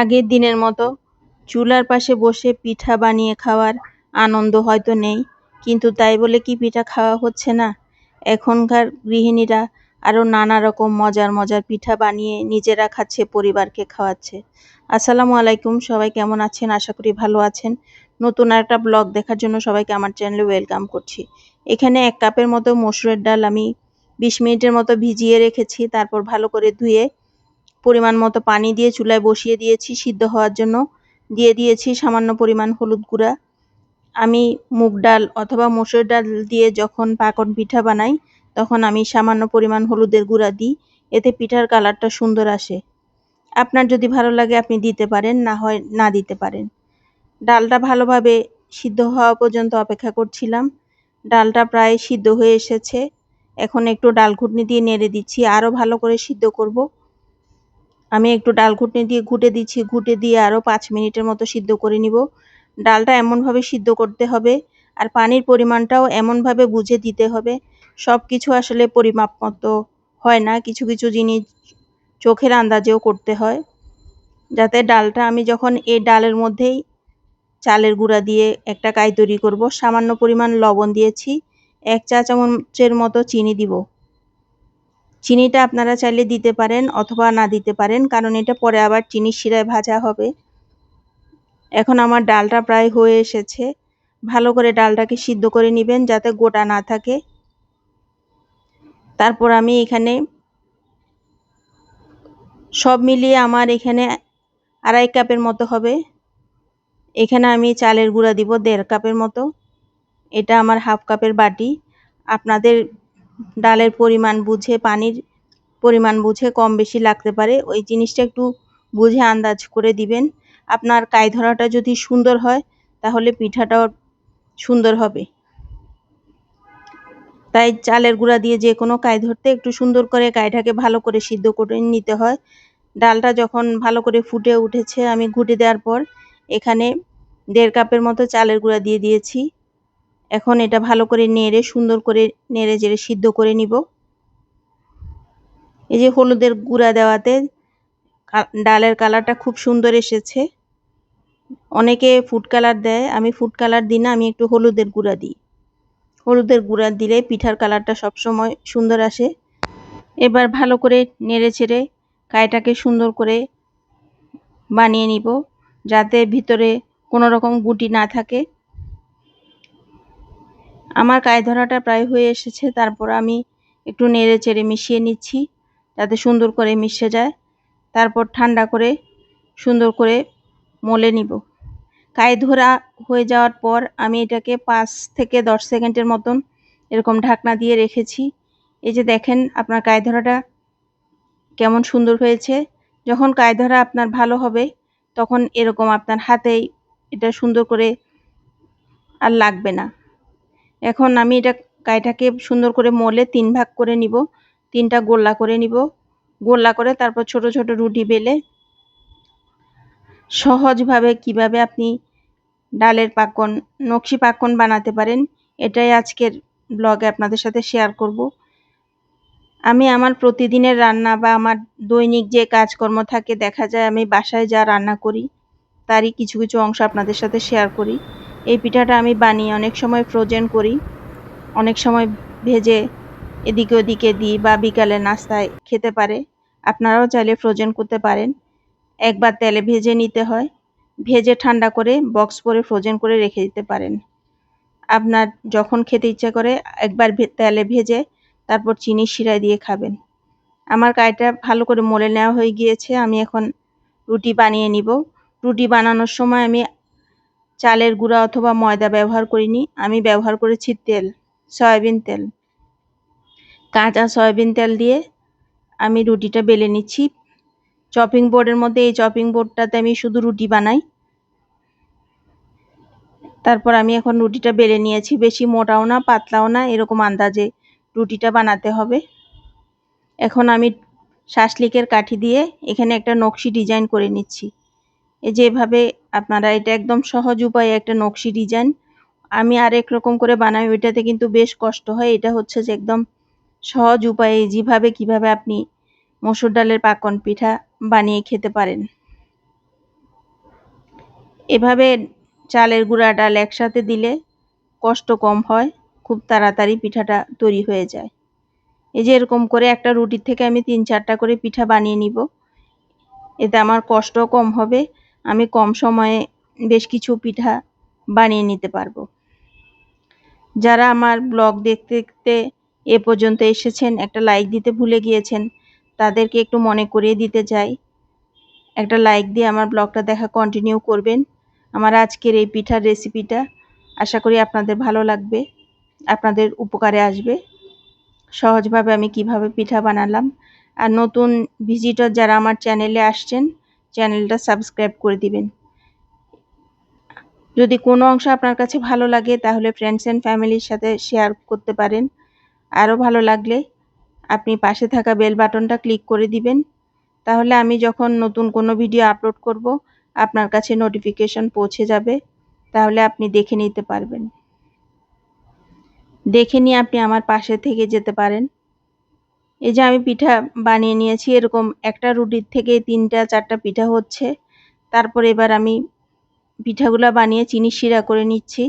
আগের দিনের মতো চুলার পাশে বসে পিঠা বানিয়ে খাওয়ার আনন্দ হয়তো নেই, কিন্তু তাই বলে কি পিঠা খাওয়া হচ্ছে না? এখনকার গৃহিণীরা আরও নানা রকম মজার মজার পিঠা বানিয়ে নিজেরা খাচ্ছে, পরিবারকে খাওয়াচ্ছে। আসসালামু আলাইকুম, সবাই কেমন আছেন? আশা করি ভালো আছেন। নতুন একটা ব্লগ দেখার জন্য সবাইকে আমার চ্যানেলে ওয়েলকাম করছি। এখানে এক কাপের মতো মসুরের ডাল আমি বিশ মিনিটের মতো ভিজিয়ে রেখেছি, তারপর ভালো করে ধুয়ে পরিমাণ মতো পানি দিয়ে চুলায় বসিয়ে দিয়েছি, সিদ্ধ হওয়ার জন্য। দিয়ে দিয়েছি সামান্য পরিমাণ হলুদ গুঁড়া। আমি মুগ ডাল অথবা মসুর ডাল দিয়ে যখন পাকন পিঠা বানাই, তখন আমি সামান্য পরিমাণ হলুদের গুঁড়া দিই। এতে পিঠার কালারটা সুন্দর আসে। আপনার যদি ভালো লাগে আপনি দিতে পারেন, না হয় না দিতে পারেন। ডালটা ভালোভাবে সিদ্ধ হওয়া পর্যন্ত অপেক্ষা করছিলাম। ডালটা প্রায় সিদ্ধ হয়ে এসেছে। এখন একটু ডাল ঘুটনি দিয়ে নেড়ে দিচ্ছি। আরও ভালো করে সিদ্ধ করব। আমি একটু ডাল ঘুটনি দিয়ে ঘুটে দিচ্ছি, ঘুটে দিয়ে আরও পাঁচ মিনিটের মতো সিদ্ধ করে নিব। ডালটা এমনভাবে সিদ্ধ করতে হবে আর পানির পরিমাণটাও এমনভাবে বুঝে দিতে হবে। সব কিছু আসলে পরিমাপ মতো হয় না, কিছু কিছু জিনিস চোখের আন্দাজেও করতে হয়। যাতে ডালটা আমি যখন এই ডালের মধ্যেই চালের গুঁড়া দিয়ে একটা কাই তৈরি করব, সামান্য পরিমাণ লবণ দিয়েছি, এক চা চামচের মতো চিনি দিব। চিনিটা আপনারা চাইলে দিতে পারেন অথবা না দিতে পারেন, কারণ এটা পরে আবার চিনির শিরায় ভাজা হবে। এখন আমার ডালটা প্রায় হয়ে এসেছে। ভালো করে ডালটাকে সিদ্ধ করে নেবেন যাতে গোটা না থাকে। তারপর আমি এখানে সব মিলিয়ে আমার এখানে আড়াই কাপের মতো হবে। এখানে আমি চালের গুঁড়া দিব দেড় কাপের মতো। এটা আমার হাফ কাপের বাটি। আপনাদের ডালের পরিমাণ বুঝে, পানির পরিমাণ বুঝে কম বেশি লাগতে পারে। ওই জিনিসটা একটু বুঝে আন্দাজ করে দিবেন। আপনার কাই ধরাটা যদি সুন্দর হয়, তাহলে পিঠাটাও সুন্দর হবে। তাই চালের গুঁড়া দিয়ে যে কোনো কাই ধরতে একটু সুন্দর করে কাইটাকে ভালো করে সিদ্ধ করে নিতে হয়। ডালটা যখন ভালো করে ফুটে উঠেছে, আমি ঘুটে দেওয়ার পর এখানে দেড় কাপের মতো চালের গুঁড়া দিয়ে দিয়েছি। এখন এটা ভালো করে নেড়ে, সুন্দর করে নেড়ে চেড়ে সিদ্ধ করে নিব। এই যে হলুদের গুঁড়া দেওয়াতে ডালের কালারটা খুব সুন্দর এসেছে। অনেকে ফুড কালার দেয়, আমি ফুড কালার দিই না, আমি একটু হলুদের গুঁড়া দিই। হলুদের গুঁড়া দিলে পিঠার কালারটা সবসময় সুন্দর আসে। এবার ভালো করে নেড়ে ছেড়ে কাইটাকে সুন্দর করে বানিয়ে নিব, যাতে ভিতরে কোনো রকম গুটি না থাকে। আমার কায় ধরাটা প্রায় হয়ে এসেছে, তারপর আমি একটু নেড়ে চেড়ে মিশিয়ে নিচ্ছি যাতে সুন্দর করে মিশে যায়। তারপর ঠান্ডা করে সুন্দর করে মলে নিব। কায় ধরা হয়ে যাওয়ার পর আমি এটাকে পাঁচ থেকে দশ সেকেন্ডের মতন এরকম ঢাকনা দিয়ে রেখেছি। এই যে দেখেন আপনার কায় ধরাটা কেমন সুন্দর হয়েছে। যখন কায় ধরা আপনার ভালো হবে, তখন এরকম আপনার হাতেই এটা সুন্দর করে আর লাগবে না। এখন আমি এটা কাইটাকে সুন্দর করে মলে তিন ভাগ করে নিব। তিনটা গোল্লা করে নিব। গোল্লা করে তারপর ছোট ছোট রুটি বেলে সহজভাবে কীভাবে আপনি ডালের পাকন, নকশি পাকন বানাতে পারেন, এটাই আজকের ব্লগে আপনাদের সাথে শেয়ার করব। আমি আমার প্রতিদিনের রান্না বা আমার দৈনিক যে কাজকর্ম থাকে, দেখা যায় আমি বাসায় যা রান্না করি, তারই কিছু কিছু অংশ আপনাদের সাথে শেয়ার করি। এই পিঠাটা আমি বানিয়ে অনেক সময় ফ্রোজেন করি। অনেক সময় ভেজে এদিকে ওদিকে দিই বা বিকালে নাস্তায় খেতে পারে। আপনারাও চাইলে ফ্রোজেন করতে পারেন। একবার তেলে ভেজে নিতে হয়। ভেজে ঠান্ডা করে বক্স করে ফ্রোজেন করে রেখে দিতে পারেন। আপনার যখন খেতে ইচ্ছা করে একবার তেলে ভেজে তারপর চিনি শিরায় দিয়ে খাবেন। আমার কাইটা ভালো করে মলে নেওয়া হয়ে গিয়েছে। আমি এখন রুটি বানিয়ে নিব। রুটি বানানোর সময় আমি চালের গুঁড়া অথবা ময়দা ব্যবহার করিনি। আমি ব্যবহার করেছি তেল, সয়াবিন তেল। কাঁচা সয়াবিন তেল দিয়ে আমি রুটিটা বেলে নিচ্ছি। চপিং বোর্ডের মধ্যে এই চপিং বোর্ডটাতে আমি শুধু রুটি বানাই। তারপর আমি এখন রুটিটা বেলে নিয়েছি। বেশি মোটাও না, পাতলাও না, এরকম আন্দাজে রুটিটা বানাতে হবে। এখন আমি শাসলিকের কাঠি দিয়ে এখানে একটা নকশি ডিজাইন করে নিচ্ছি। যেভাবে আপনারা এটা একদম সহজ উপায়ে একটা নকশি ডিজাইন, আমি আরেক রকম করে বানাই, ওইটাতে কিন্তু বেশ কষ্ট হয়। এটা হচ্ছে যে একদম সহজ উপায়ে যেভাবে কীভাবে আপনি মসুর ডালের পাকন পিঠা বানিয়ে খেতে পারেন। এভাবে চালের গুঁড়া ডাল একসাথে দিলে কষ্ট কম হয়, খুব তাড়াতাড়ি পিঠাটা তৈরি হয়ে যায়। এই যে এরকম করে একটা রুটির থেকে আমি তিন চারটা করে পিঠা বানিয়ে নিব। এতে আমার কষ্ট কম হবে আমি কম সময়ে বেশ কিছু পিঠা বানিয়ে নিতে পারব। যারা আমার ব্লগ দেখতে দেখতে এ পর্যন্ত এসেছেন, একটা লাইক দিতে ভুলে গিয়েছেন, তাদেরকে একটু মনে করিয়ে দিতে চাই। একটা লাইক দিয়ে আমার ব্লগটা দেখা কন্টিনিউ করবেন। আমার আজকের এই পিঠার রেসিপিটা আশা করি আপনাদের ভালো লাগবে, আপনাদের উপকারে আসবে। সহজভাবে আমি কীভাবে পিঠা বানালাম, আর নতুন ভিজিটর যারা আমার চ্যানেলে আসছেন চ্যানেলটা সাবস্ক্রাইব করে দিবেন। যদি কোনো অংশ আপনার কাছে ভালো লাগে, তাহলে ফ্রেন্ডস অ্যান্ড ফ্যামিলির সাথে শেয়ার করতে পারেন। আরও ভালো লাগলে আপনি পাশে থাকা বেল বাটনটা ক্লিক করে দিবেন। তাহলে আমি যখন নতুন কোনো ভিডিও আপলোড করব, আপনার কাছে নোটিফিকেশন পৌঁছে যাবে। তাহলে আপনি দেখে নিতে পারবেন। দেখে নিয়ে আপনি আমার পাশে থেকে যেতে পারেন। এই যে আমি পিঠা বানিয়ে নিয়েছি, এরকম একটা রুটির থেকে তিনটা, চারটা পিঠা হচ্ছে। তারপর এবার আমি পিঠাগুলো বানিয়ে চিনি শিরা করে নিচ্ছি।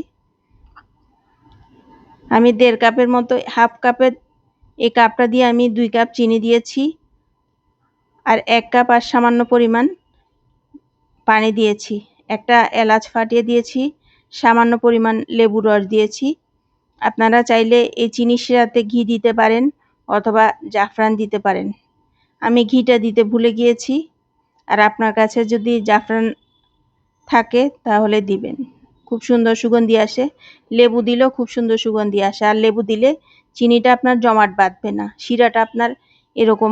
আমি দেড় কাপের মতো, হাফ কাপের, এই কাপটা দিয়ে আমি দুই কাপ চিনি দিয়েছি। আর এক কাপ আর সামান্য পরিমাণ পানি দিয়েছি। একটা এলাচ ফাটিয়ে দিয়েছি, সামান্য পরিমাণ লেবু রস দিয়েছি। আপনারা চাইলে এই চিনি শিরাতে ঘি দিতে পারেন। অথবা জাফরান দিতে পারেন। আমি ঘিটা দিতে ভুলে গিয়েছি, আর আপনার কাছে যদি জাফরান থাকে তাহলে দিবেন। খুব সুন্দর সুগন্ধি আসে। লেবু দিলেও খুব সুন্দর সুগন্ধি আসে। আর লেবু দিলে চিনিটা আপনার জমাট বাঁধবে না। শিরাটা আপনার এরকম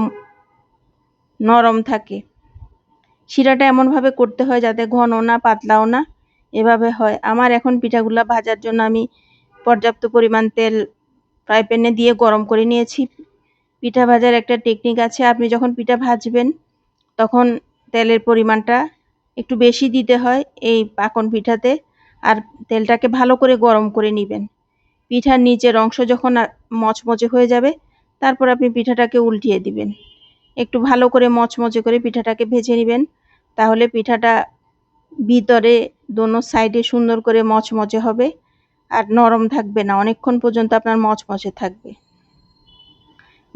নরম থাকে। শিরাটা এমনভাবে করতে হয় যাতে ঘন না, পাতলাও না এভাবে হয়। আমার এখন পিঠাগুলা ভাজার জন্য আমি পর্যাপ্ত পরিমাণ তেল, ফ্রাই প্যানে দিয়ে গরম করে নিয়েছি। পিঠা ভাজার একটা টেকনিক আছে। আপনি যখন পিঠা ভাজবেন, তখন তেলের পরিমাণটা একটু বেশি দিতে হয় এই পাকন পিঠাতে আর তেলটাকে ভালো করে গরম করে নেবেন। পিঠার নিচের অংশ যখন মচমচে হয়ে যাবে, তারপর আপনি পিঠাটাকে উল্টিয়ে দিবেন। একটু ভালো করে মচমচে করে পিঠাটাকে ভেজে নেবেন, তাহলে পিঠাটা ভিতরে দোনো সাইডে সুন্দর করে মচমচে হবে আর নরম থাকবে না। অনেকক্ষণ পর্যন্ত আপনার মচমচে থাকবে।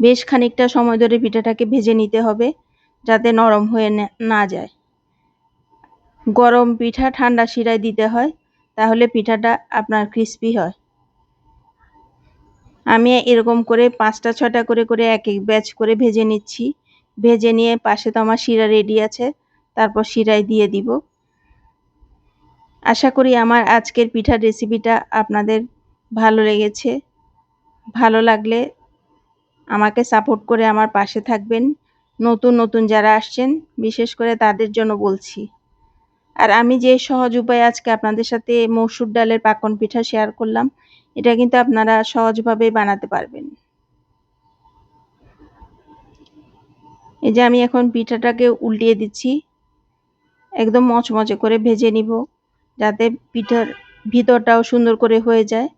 বেশ খানিকটা সময় ধরে পিঠাটাকে ভেজে নিতে হবে যাতে নরম হয়ে না যায়। গরম পিঠা ঠান্ডা শিরায় দিতে হয়, তাহলে পিঠাটা আপনার ক্রিস্পি হয়। আমি এরকম করে পাঁচটা ছটা করে করে এক এক ব্যাচ করে ভেজে নিচ্ছি। ভেজে নিয়ে পাশে তো আমার শিরা রেডি আছে, তারপর শিরায় দিয়ে দিব। আশা করি আমার আজকের পিঠার রেসিপিটা আপনাদের ভালো লেগেছে। ভালো লাগলে আমাকে সাপোর্ট করে আমার পাশে থাকবেন। নতুন নতুন যারা আসছেন, বিশেষ করে তাদের জন্য বলছি। আর আমি যে সহজ উপায় আজকে আপনাদের সাথে মসুর ডালের পাকন পিঠা শেয়ার করলাম, এটা কিন্তু আপনারা সহজভাবে বানাতে পারবেন। এই যে আমি এখন পিঠাটাকে উল্টিয়ে দিচ্ছি। একদম মচমচে করে ভেজে নিব, যাতে পিঠার ভিতরটাও সুন্দর করে হয়ে যায়।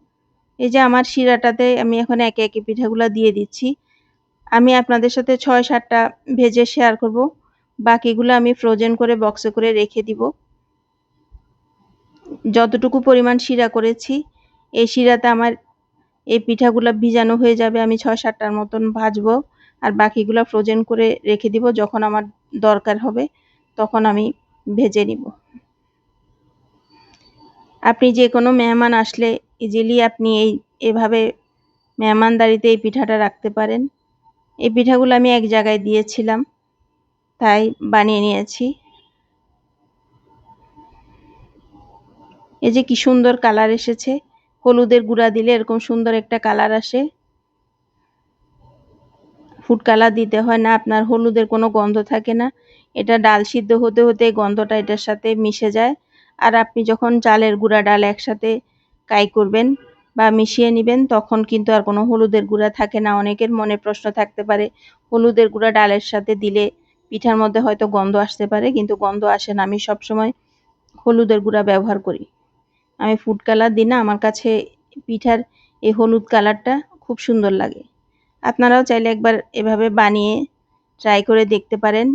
এই যে আমার শিরাটাতে আমি এখন একে একে পিঠাগুলো দিয়ে দিচ্ছি। আমি আপনাদের সাথে ছয় সাতটা ভেজে শেয়ার করব। বাকিগুলো আমি ফ্রোজেন করে বক্সে করে রেখে দিব। যতটুকু পরিমাণ শিরা করেছি, এই শিরাতে আমার এই পিঠাগুলো ভিজানো হয়ে যাবে। আমি ছয় সাতটার মতন ভাজবো আর বাকিগুলো ফ্রোজেন করে রেখে দিব। যখন আমার দরকার হবে, তখন আমি ভেজে নিব। আপনি যে কোনো মেহমান আসলে ইজিলি আপনি এই, এভাবে মেহমানদারিতে এই পিঠাটা রাখতে পারেন। এই পিঠাগুলো আমি এক জায়গায় দিয়েছিলাম, তাই বানিয়ে নিয়েছি। এই যে কি সুন্দর কালার এসেছে, হলুদের গুঁড়া দিলে এরকম সুন্দর একটা কালার আসে। ফুড কালার দিতে হয় না, আপনার হলুদের কোনো গন্ধ থাকে না। এটা ডাল সিদ্ধ হতে হতে গন্ধটা এটার সাথে মিশে যায়। আর আপনি যখন চালের গুঁড়া, ডাল একসাথে কাই করবেন বা মিশিয়ে নেবেন, তখন কিন্তু আর কোনো হলুদের গুঁড়া থাকে না। অনেকের মনে প্রশ্ন থাকতে পারে, হলুদের গুঁড়া ডালের সাথে দিলে পিঠার মধ্যে হয়তো গন্ধ আসতে পারে, কিন্তু গন্ধ আসে না। আমি সবসময় হলুদের গুঁড়া ব্যবহার করি। আমি ফুড কালার দিই না, আমার কাছে পিঠার এই হলুদ কালারটা খুব সুন্দর লাগে। আপনারাও চাইলে একবার এভাবে বানিয়ে ট্রাই করে দেখতে পারেন।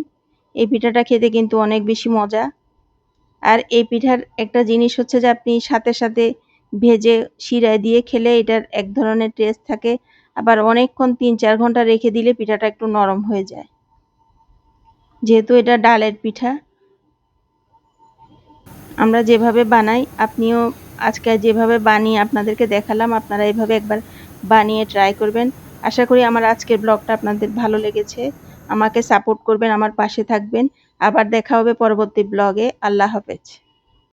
এই পিঠাটা খেতে কিন্তু অনেক বেশি মজা। আর এই পিঠার একটা জিনিস হচ্ছে যে আপনি সাথে সাথে ভেজে শিরায় দিয়ে খেলে এটার এক ধরনের টেস্ট থাকে। আবার অনেকক্ষণ তিন চার ঘণ্টা রেখে দিলে পিঠাটা একটু নরম হয়ে যায়। যেহেতু এটা ডালের পিঠা, আমরা যেভাবে বানাই, আপনিও আজকে যেভাবে বানিয়ে আপনাদেরকে দেখালাম, আপনারা এভাবে একবার বানিয়ে ট্রাই করবেন। আশা করি আমার আজকের ব্লগটা আপনাদের ভালো লেগেছে। আমাকে সাপোর্ট করবেন, আমার পাশে থাকবেন। আবার দেখা হবে পরবর্তী ব্লগে। আল্লাহ হাফেজ।